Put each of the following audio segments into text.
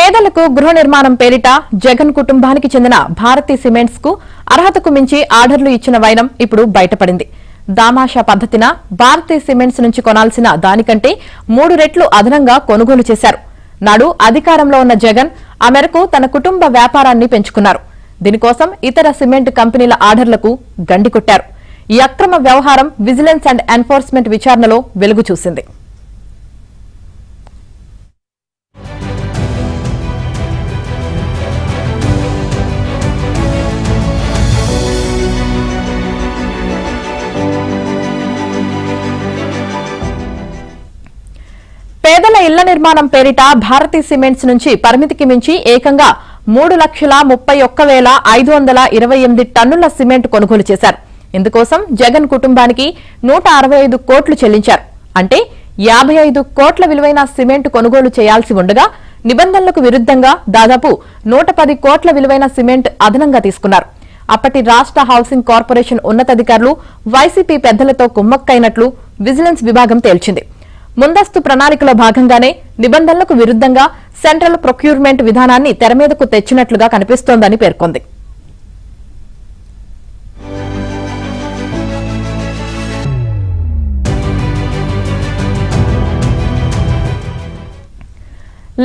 పేదలకు గృహ నిర్మాణం పేరిట జగన్ కుటుంబానికి చెందిన భారతీ సిమెంట్స్కు అర్హతకు మించి ఆర్డర్లు ఇచ్చిన వైనం ఇప్పుడు బయటపడింది. దామాషా పద్ధతిన భారతీ సిమెంట్స్ నుంచి కొనాల్సిన దానికంటే మూడు రెట్లు అదనంగా కొనుగోలు చేశారు. నాడు అధికారంలో ఉన్న జగన్ ఆ మేరకు తన కుటుంబ వ్యాపారాన్ని పెంచుకున్నారు. దీనికోసం ఇతర సిమెంట్ కంపెనీల ఆర్డర్లకు గండి కొట్టారు ఈ అక్రమ వ్యవహారం విజిలెన్స్ అండ్ ఎన్ఫోర్స్మెంట్ విచారణలో వెలుగు చూసింది. ఇళ్ళ నిర్మాణం పేరిట భారతీ సిమెంట్స్ నుంచి పరిమితికి మించి ఏకంగా మూడు లక్షల ముప్పై ఒక్క వేల ఐదు వందల ఇరవై ఎనిమిది టన్నుల సిమెంట్ కొనుగోలు చేశారు. ఇందుకోసం జగన్ కుటుంబానికి నూట అరవై ఐదు కోట్లు చెల్లించారు. అంటే యాభై ఐదు కోట్ల విలువైన సిమెంట్ కొనుగోలు చేయాల్సి ఉండగా నిబంధనలకు విరుద్ధంగా దాదాపు నూట పది కోట్ల విలువైన సిమెంట్ అదనంగా తీసుకున్నారు. అప్పటి రాష్ట్ర హౌసింగ్ కార్పొరేషన్ ఉన్నతాధికారులు వైసీపీ పెద్దలతో కుమ్మక్కైనట్లు విజిలెన్స్ విభాగం తేల్చింది. ముందస్తు ప్రణాళికలో భాగంగానే నిబంధనలకు విరుద్ధంగా సెంట్రల్ ప్రొక్యూర్మెంట్ విధానాన్ని తెరమీదకు తెచ్చినట్లుగా కనిపిస్తోందని పేర్కొంది.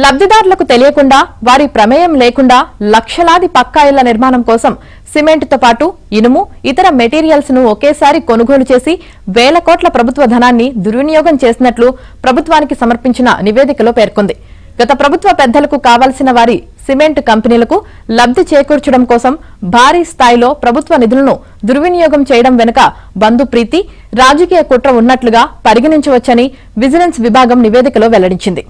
లబ్దిదారులకు తెలియకుండా వారి ప్రమేయం లేకుండా లక్షలాది పక్కా ఇళ్ళ నిర్మాణం కోసం సిమెంట్తో పాటు ఇనుము ఇతర మెటీరియల్స్ను ఒకేసారి కొనుగోలు చేసి వేల కోట్ల ప్రభుత్వ ధనాన్ని దుర్వినియోగం చేసినట్లు ప్రభుత్వానికి సమర్పించిన నివేదికలో పేర్కొంది. గత ప్రభుత్వ పెద్దలకు కావాల్సిన వారి సిమెంట్ కంపెనీలకు లబ్ది చేకూర్చడం కోసం భారీ స్థాయిలో ప్రభుత్వ నిధులను దుర్వినియోగం చేయడం వెనుక బంధు ప్రీతి రాజకీయ కుట్ర ఉన్నట్లుగా పరిగణించవచ్చని విజిలెన్స్ విభాగం నివేదికలో వెల్లడించింది.